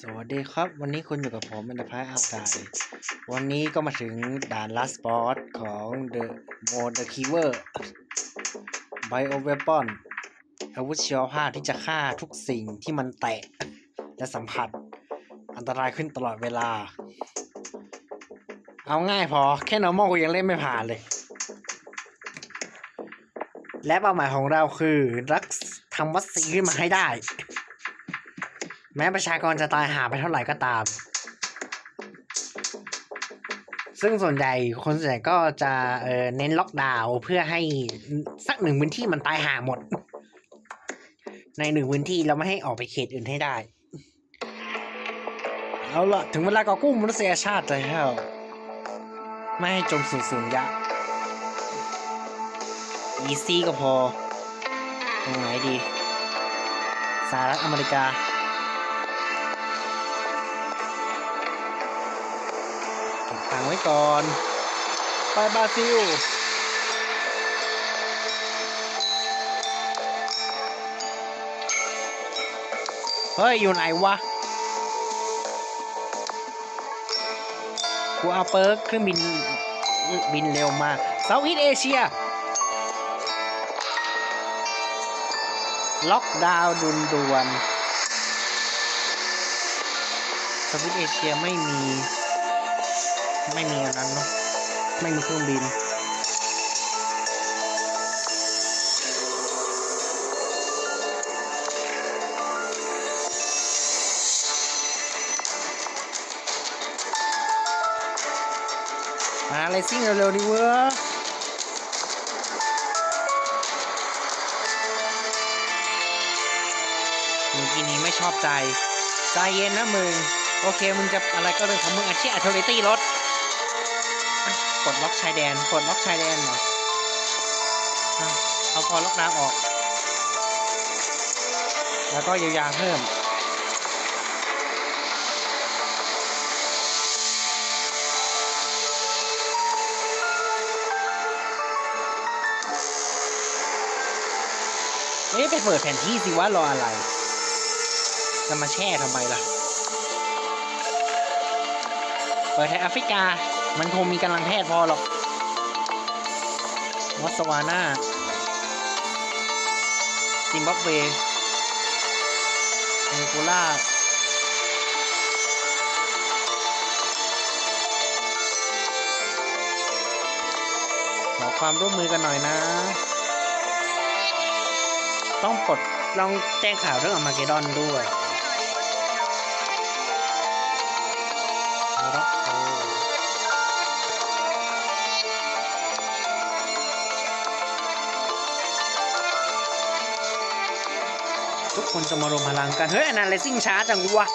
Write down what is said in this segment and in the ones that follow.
สวัสดีครับ วันนี้คุณอยู่กับผมเป็นพายอาวไดวันนี้ก็มาถึงด่าน last boss ของ The Mode Keeper Bio Weapon อาวุธชีวภาพที่จะฆ่าทุกสิ่งที่มันแตะ และสัมผัส อันตรายขึ้นตลอดเวลา เอาง่ายพอ แค่ normal กูยังเล่นไม่ผ่านเลย และเป้าหมายของเราคือรักทำวัคซีนขึ้นมาให้ได้ แม้ประชากรจะตายหาไปเท่าไหร่ก็ตาม ซึ่งส่วนใหญ่คนส่วนใหญ่ก็จะเอ่อเน้นล็อกดาวน์เพื่อให้สักหนึ่งพื้นที่มันตายหาหมด ในหนึ่งพื้นที่เราไม่ให้ออกไปเขตอื่นให้ได้ เอาละถึงเวลาก่อกู้มนุษยชาติแล้วไม่ให้จมสู่สูญยะอีซี่ก็พอ ตรงไหนดีสหรัฐอเมริกา ขังไว้ก่อน ไปบราซิลเฮ้ย อยู่ไหนวะ กูเอาเปิร์กเครื่องบิน บินเร็วมากเซาท์อีสเอเชีย ล็อกดาวน์ดุนดวนเซาท์อีสเอเชียไม่มี ไม่มีอันนั้นเนาะไม่มีเครื่องบินมาอะไรซิ่งเร็วๆดิเว้ยเมื่อกี้นี้ไม่ชอบใจ ใจเย็นนะมึง โอเค มึงจะอะไรก็เรื่องของมึงอาชีพอัธริตี้รถ กดล็อกชายแดนกดล็อกชายแดนเหรออะเอาพอล็อกดาวน์ออก แล้วก็เยียวยาเพิ่มเอ๊ะไปเปิดแผนที่สิว่ารออะไร จะมาแช่ทำไมล่ะ เปิดแถบแอฟริกา มันคงมีกำลังแพทย์พอหรอกมอสวานาซิมบับเวแองโกลาขอความร่วมมือกันหน่อยนะ ต้องปลดลองแจ้งข่าวเรื่องอมาเกดอนด้วย คนจะมารวมพลังกัน เฮ้ยอนาลิซิ่งช้าจังวะ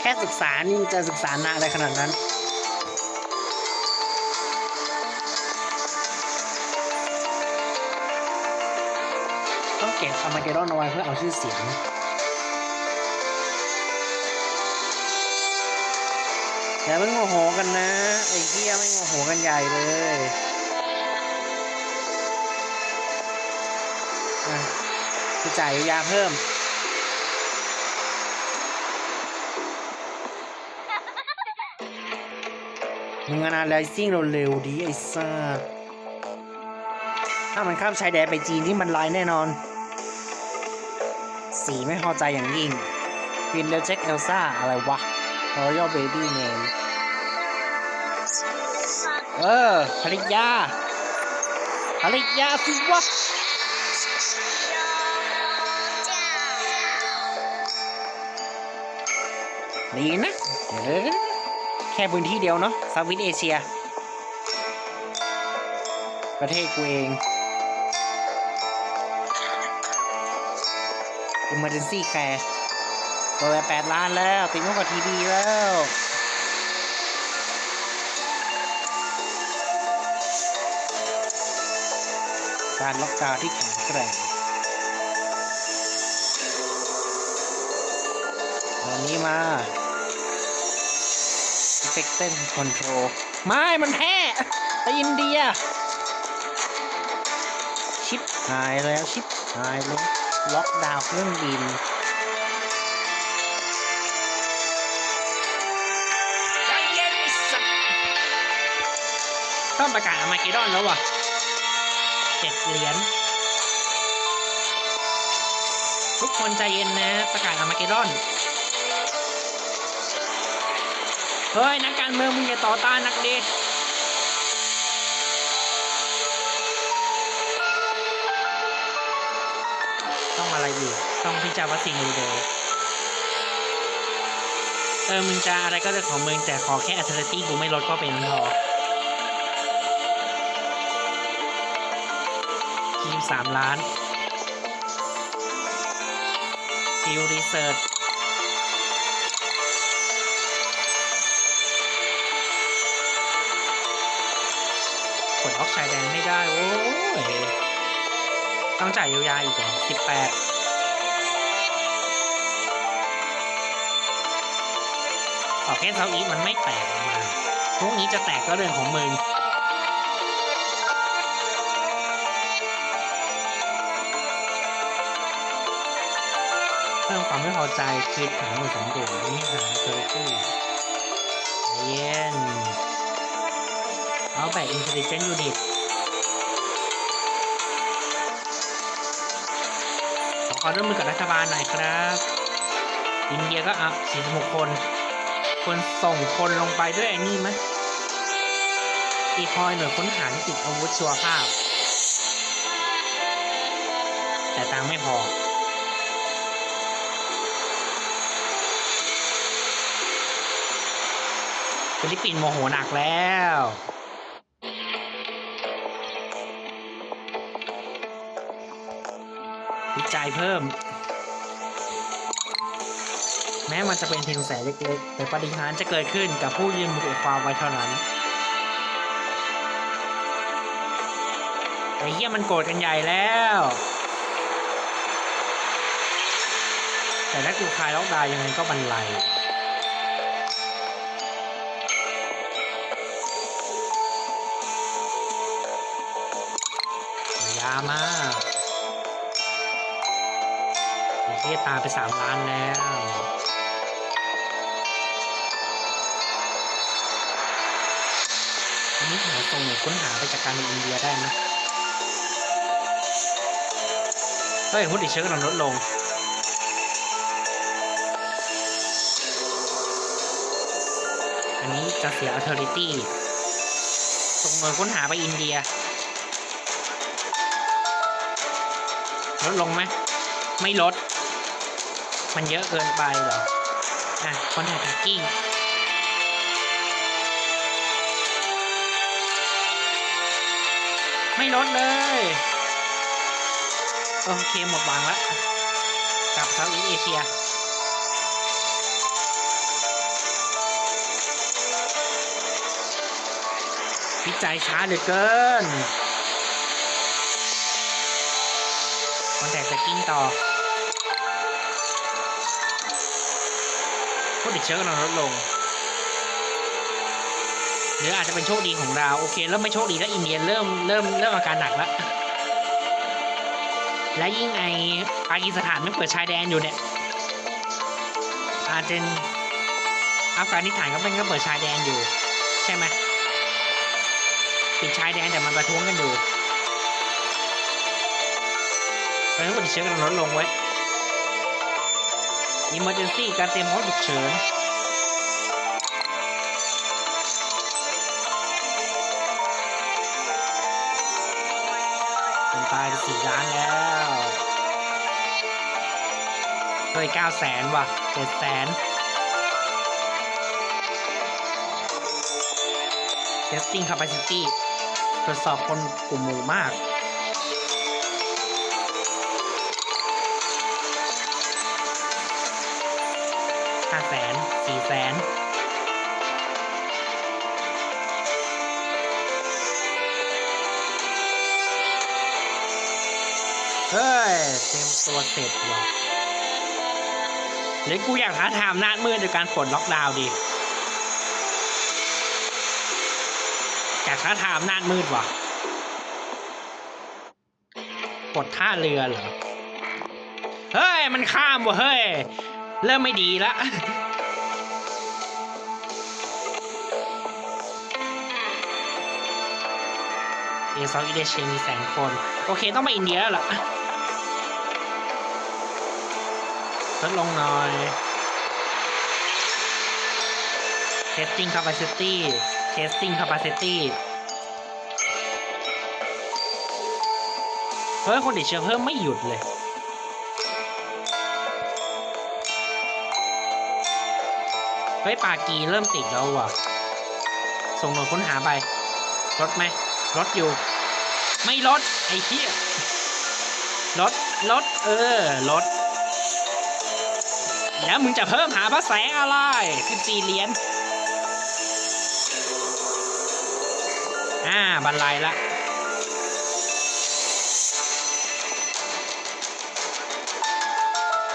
แค่ศึกษานี่จะศึกษานานอะไรขนาดนั้นต้องเก็บอมาเกดอนเอาไว้เพื่อเอาชื่อเสียงอย่าเพิ่งโมโหกันนะ ไอ้เหี้ยไม่โมโหกันใหญ่เลย จ่ายยาเพิ่ม มึงอนาลิซิ่งเร็วๆดีไอ้ซ่าถ้ามันข้ามชายแดนไปจีนที่มันลายแน่นอน สีไม่พอใจอย่างยิ่งฟินเดลเจ็กเอลซ่าอะไรวะ Royal Baby Name เออภริยาภริยาสิวะ ดีนะเดี๋ยวแค่พื้นที่เดียวเนาะซาวิตเอเชีย ประเทศกูเอง Emergency Care เปิดแปดล้านแล้ว ติดมากกว่าทีวีแล้วการล็อกดาวน์ที่แข็งแกร่งวันนี้มา Infection Control ไม่ มันแพ้ไปอินเดีย ชิปหายแล้ว ชิปหายแล้วล็อกดาวน์เครื่องบินต้องประกาศอามาเกดอนแล้ววะเจ็ดเหรียญทุกคนใจเย็นนะ ประกาศอามาเกดอน เฮ้ย นักการเมืองมึงอย่าต่อต้านนักเดชต้องอะไรอยู่ ต้องพิจารณาสิ่งดูเดียวเออ มึงจะอะไรก็เรื่องของมึง แต่ขอแค่อัตเลตี้กูไม่ลดก็เป็นพอทีมสามล้านคิวรีเสิร์ช กดล็อกชายแดนไม่ได้ โอ้ย ต้องจ่ายเยียวยาอีกเหรอสิบแปดออกแค่เซาอีมันไม่แตกออกมาพรุ่งนี้จะแตกก็เรื่องของมึงเพิ่มความไม่พอใจคิดหาหน่วยสำรวนี่หาเจอที่ใจเย็น เอาแบบ intelligent unit ขอความร่วมมือกับรัฐบาลหน่อยครับ อินเดียก็อะ46 คน คนส่งคนลงไปด้วยไอ้นี่ไหมอีคอยหน่วยค้นหาที่ติดอาวุธชัวร์ภาพ แต่ตังไม่พอฟิลิปปินส์โมโหหนักแล้ว วิจัยเพิ่ม แม้มันจะเป็นเพียงแสงเล็กๆ แต่ปฏิหารจะเกิดขึ้นกับผู้ยืนมือความไว้เท่านั้นไอ้เหี้ยมันโกรธกันใหญ่แล้ว แต่ถ้ากูคลายล็อกดาวยังไงก็บันไลยามา กไอ้เหี้ยตาไปสามล้านแล้วอันนี้หาตรงค้นหาไปจากการในอินเดียได้ไหมเฮ้ยผู้ติดเชื้อกำลังลดลงอันนี้จะเสีย authority ส่งหน่วยค้นหาไปอินเดีย ลดลงไหม ไม่ลด มันเยอะเกินไปเหรอ อะคอนแทคแท็กกิ้งไม่ลดเลย โอเค หมดหวังล้วกลับเซาท์อีสเอเชียวิจัยช้าเหลือเกินคอนแทคแท็กกิ้งต่อ ผู้ติดเชื้อกำลังลดลง หรืออาจจะเป็นโชคดีของเราโอเคเริ่มไม่โชคดีแล้วอินเดียเริ่มเริ่มเริ่มอาการหนักแล้ว และยิ่งไอปากีสถานไม่เปิดชายแดนอยู่เนี่ยอาจจะอัฟกานิสถานก็เป็นก็เปิดชายแดนอยู่ ใช่ไหมปิดชายแดนแต่มันประท้วงกันอยู่ตอนนี้ผู้ติดเชื้อกำลังลดลงไว้ Emergency การเตรียมพร้อมฉุกเฉินคนตายไปสี่ล้านแล้วเฮ้ยเก้าแสนว่ะเจ็ดแสน Testing Capacity ตรวจสอบคนกลุ่มหมู่มาก ห้าแสนสี่แสนเฮ้ยเต็มตัวเสร็จว่ะหรือกูอยากท้าทายอำนาจมืดโดยการปลดล็อกดาวน์ดิอยากท้าทายอำนาจมืดว่ะปลดท่าเรือเหรอ เฮ้ย มันข้ามว่ะเฮ้ย เริ่มไม่ดีละเอซาท์อีเดเชมีแสนคน โอเคต้องไปอินเดียแล้วล่ะลดลงหน่อย testing capacity testing capacity เฮ้ยคนติดเชื้อเพิ่มไม่หยุดเลย เฮ้ยปากีเริ่มติดแล้วว่ะ ส่งหน่วยค้นหาไป ลดไหมลดอยู่ ไม่ลด ไอ้เหี้ยลดลดเออลด แล้วมึงจะเพิ่มหาพระแสงอะไร14เหรียญอ่าบรรลัยละ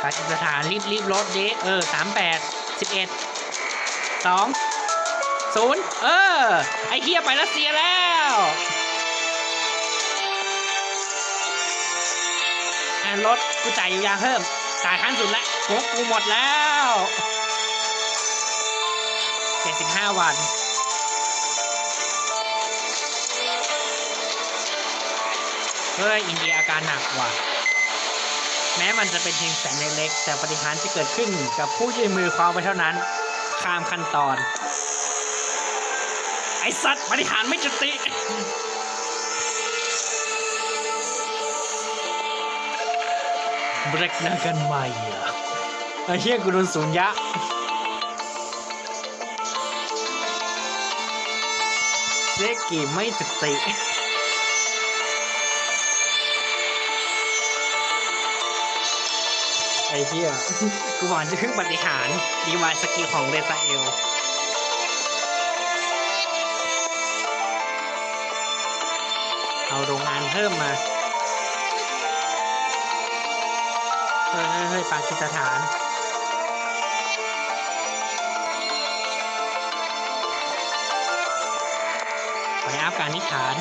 ปากีสถานรีบรีบลดดิเออสามแปดสิบเอ็ด สองศูนย์เออ ไอเฮียไปรัสเซียแล้วอ่ารถกูจ่ายอยู่ยาเพิ่มจ่ายขั้นสุดแล้วงบกูหมดแล้วเจ็ดสิบห้าวันเฮ้ยอินเดียอาการหนักว่ะ แม้มันจะเป็นเพียงแสนเล็กๆแต่ปฏิหารย์จะเกิดขึ้นกับผู้ยื่นมือคว้าไปเท่านั้น ข้ามขั้นตอน ไอสัตว์ปฏิหารย์ไม่จุติเบรกหน้ากันใหม่อะไอเฮียกูโดนศูนย์ยะเซกิไม่จุติ ไอ้เหี้ยกูหวังจะขึ้นปฏิหารดีวายสกิลของเรซาเอลเอาโรงงานเพิ่มมา เฮ้ยเฮ้ยเฮ้ยปากีสถาน ไปอัฟกานิสถาน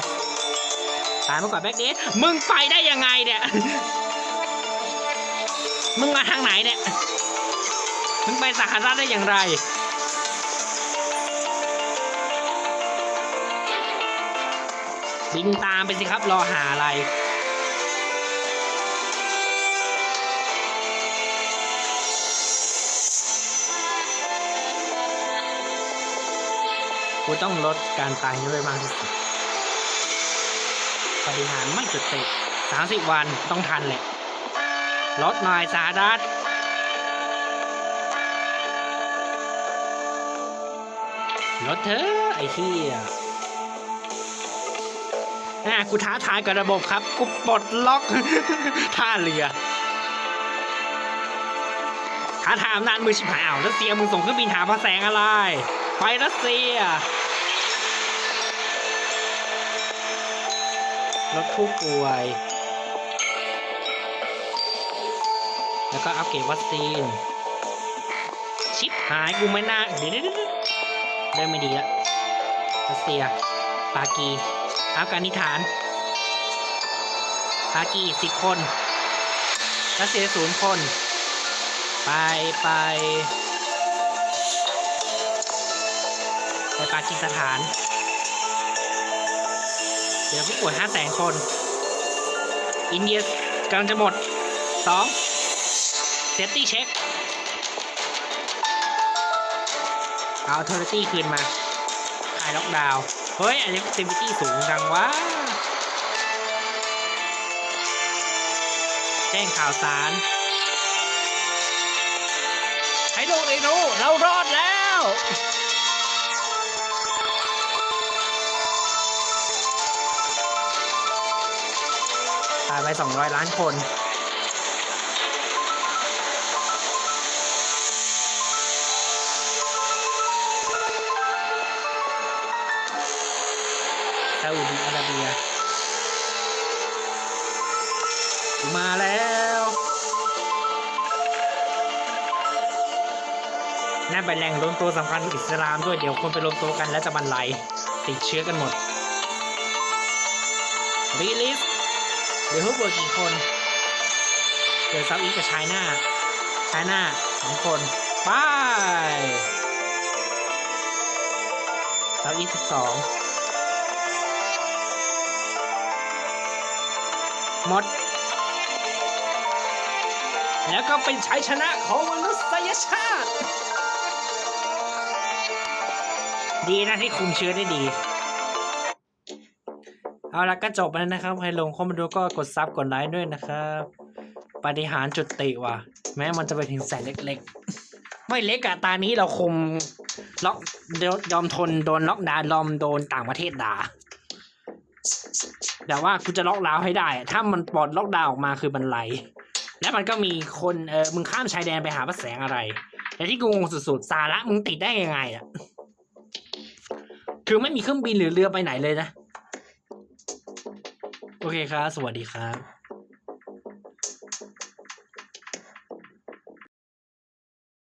ตายมาก่อนแบ็กเดทมึงไปได้ยังไงเนี่ย มึงมาทางไหนเนี่ย มึงไปสหรัฐได้อย่างไร บินตามไปสิครับรอหาอะไรกูต้องลดการตายให้ไปมากที่สุดปฏิหารไม่จุดติดสามสิบวันต้องทันแหละ ลดหน่อยสาดัตลดเถอะไอ้เหี้ยอะกูท้าทายกับระบบครับ กูปลดล็อก ท่าเรือท้าทายอำนาจมือชิบหายอ้าวรัสเซียมึงส่งเครื่องบินหาพระแสงอะไร ไปรัสเซียลดผู้ป่วย แล้วก็อัปเกรดวัคซีน ชิปหายกูไม่น่าเดี๋ยวเดี๋ยวเริ่มไม่ดีละรัสเซีย ปากี อัฟกานิสถาน ปากีสิบคน รัสเซียศูนย์คน ไปไปไปปากีสถานเดี๋ยวผู้ป่วยห้าแสนคน อินเดียกำลังจะหมดสอง เซฟตี้เช็ค เอา a u t h o r i t y คืนมาคลายล็อกดาวน์ เฮ้ยอันนี้ activity สูงจังวะ แจ้งข่าวสารให้โลกได้รู้เรารอดแล้วตายไป 200 ล้านคนาอุดิอาระเบียมาแล้วน่าไปนแหล่งรวมตัวสำคัญอิสลามด้วยเดี๋ยวคนไปรวมตัวกันแล้วจะบรรลัยติดเชื้อกันหมดรีลิสเดี๋ยวฮุบเบิร์กี่คนเดี๋ยวเซาอีกับชายหน้าชายหน้าสองคนไปเซาอีสิบสอง หมด แล้วก็เป็นชัยชนะของมนุษยชาติ ดีนะที่คุมเชื้อได้ดี เอาละก็จบแล้วนะครับ ใครลงเข้ามาดูก็กดซับกดไลค์ด้วยนะครับปฏิหารจุดติว่ะ แม้มันจะไปถึงแสนเล็กๆ ไม่เล็กอะตานี้เราคุมล็อกยอมทนโดนล็อกดาวน์ยอมโดนต่างประเทศด่า แต่ว่ากูจะล็อกดาวน์ให้ได้ ถ้ามันปลดล็อกดาวน์ออกมาคือมันไหล และมันก็มีคนเออมึงข้ามชายแดนไปหาพระแสงอะไรแต่ที่กูงงสุดๆสาระมึงติดได้ยังไงอะคือไม่มีเครื่องบินหรือเรือไปไหนเลยนะ โอเคครับ สวัสดีครับ